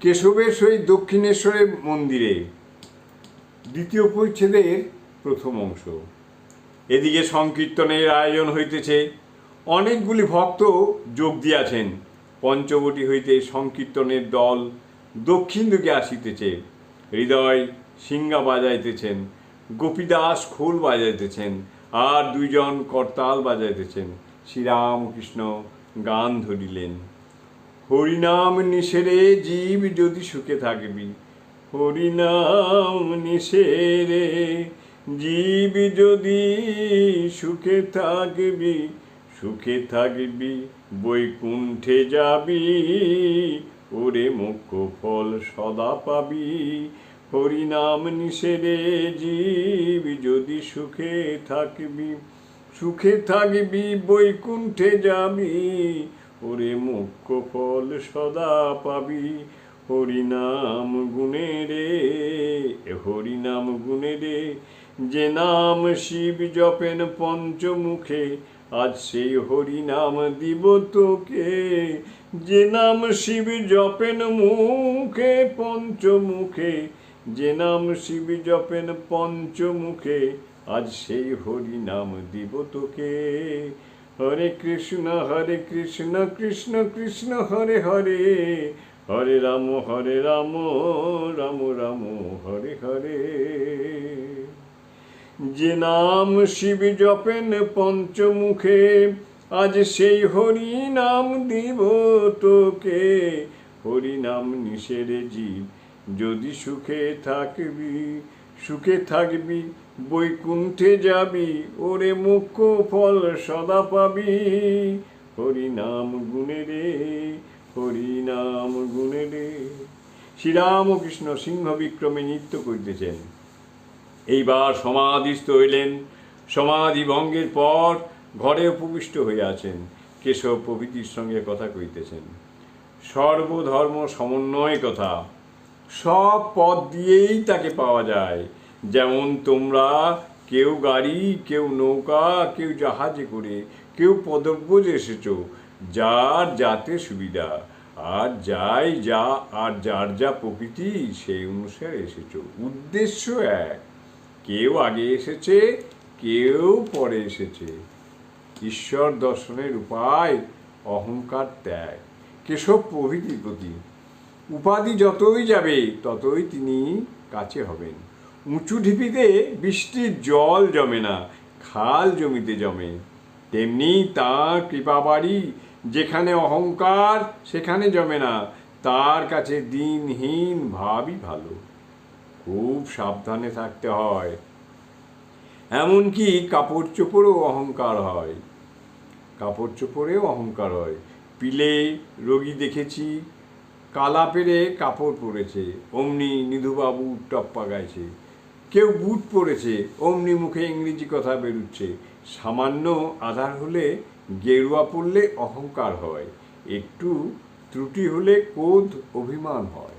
কেশবের সহিত দক্ষিণেশ্বরের মন্দিরে। দ্বিতীয় পরিচ্ছেদের প্রথম অংশ। এদিকে সংকীর্তনের আয়োজন হইতেছে। অনেকগুলি ভক্ত যোগ দিয়াছেন। পঞ্চবটি হইতে সংকীর্তনের দল দক্ষিণ দিকে আসিতেছে। হৃদয় সিঙ্গা বাজাইতেছেন, গোপীদাস খোল বাজাইতেছেন, আর দুইজন করতাল বাজাইতেছেন। শ্রীরামকৃষ্ণ গান ধরিলেন। হরিনাম নিষেরে জীব যদি সুখে থাকবি। হরিনাম নিষেরে জীব যদি সুখে থাকবি সুখে থাকবি, বৈকুণ্ঠে যাবি, ওরে মুখ্য ফল সদা পাবি। হরিনাম নিষেরে জীব যদি সুখে থাকবি সুখে থাকবি, বৈকুণ্ঠে যাবি ওরে মুখ্য ফল সদা পাবি। হরিনাম গুণে রে হরিনাম গুণে রে। যে নাম শিব জপেন পঞ্চমুখে, আজ সেই হরিনাম দিব তোকে। যে নাম শিব জপেন মুখে পঞ্চমুখে, যে নাম শিব জপেন পঞ্চমুখে, আজ সেই হরি নাম দিব তোকে। হরে কৃষ্ণ হরে কৃষ্ণ কৃষ্ণ কৃষ্ণ, হরে হরে। হরে রাম হরে রাম রাম রাম, হরে হরে। যে নাম শিব জপেন পঞ্চমুখে, আজ সেই হরি নাম দিব তোকে। হরি নাম নিষেরে জীব, যদি সুখে থাকবি সুখে থাকবি, বৈকুণ্ঠে যাবি, ওরে মুখ্য ফল সদা পাবি। হরি নাম গুণে রে হরি নাম গুণে রে। শ্রীরামকৃষ্ণ সিংহ বিক্রমে নৃত্য করিতেছেন। এইবার সমাধিস্থ হইলেন। সমাধি ভঙ্গের পর ঘরে উপবিষ্ট হইয়াছেন কেশব প্রভৃতির সঙ্গে কথা কইতেছেন সর্বধর্ম সমন্বয় কথা। সব পথ দিয়েই তাকে পাওয়া যায়। যেমন তোমরা কেউ গাড়ি, কেউ নৌকা, কেউ জাহাজে করে, কেউ পদব্রজে এসেছ, যার যাতে সুবিধা। আর যাই যা, আর যার যা প্রকৃতি, সেই অনুসারে এসেছ। উদ্দেশ্য এক, কেউ আগে এসেছে, কেউ পরে এসেছে। ঈশ্বর দর্শনের উপায়, অহংকার ত্যাগ। কেশব প্রভৃতির প্রতি উপাধি যতই যাবে, ততই তিনি কাছে হবেন। উঁচু ঢিপিতে বৃষ্টির জল জমে না, খাল জমিতে জমে। তেমনি তাঁর কৃপাবাড়ি, যেখানে অহংকার, সেখানে জমে না। তার কাছে দিনহীন ভাবই ভালো। খুব সাবধানে থাকতে হয়। এমনকি কাপড় চোপড়েও অহংকার হয়। কাপড় চোপড়েও অহংকার হয়। পিলে রোগী দেখেছি কালা পেরে কাপড় পরেছে, অমনি নিধুবাবু টপ্পা গাইছে। কেউ বুট পরেছে, অমনি মুখে ইংরেজি কথা বেরুচ্ছে। সামান্য আধার হলে গেরুয়া পড়লে অহংকার হয়, একটু ত্রুটি হলে ক্রোধ অভিমান হয়।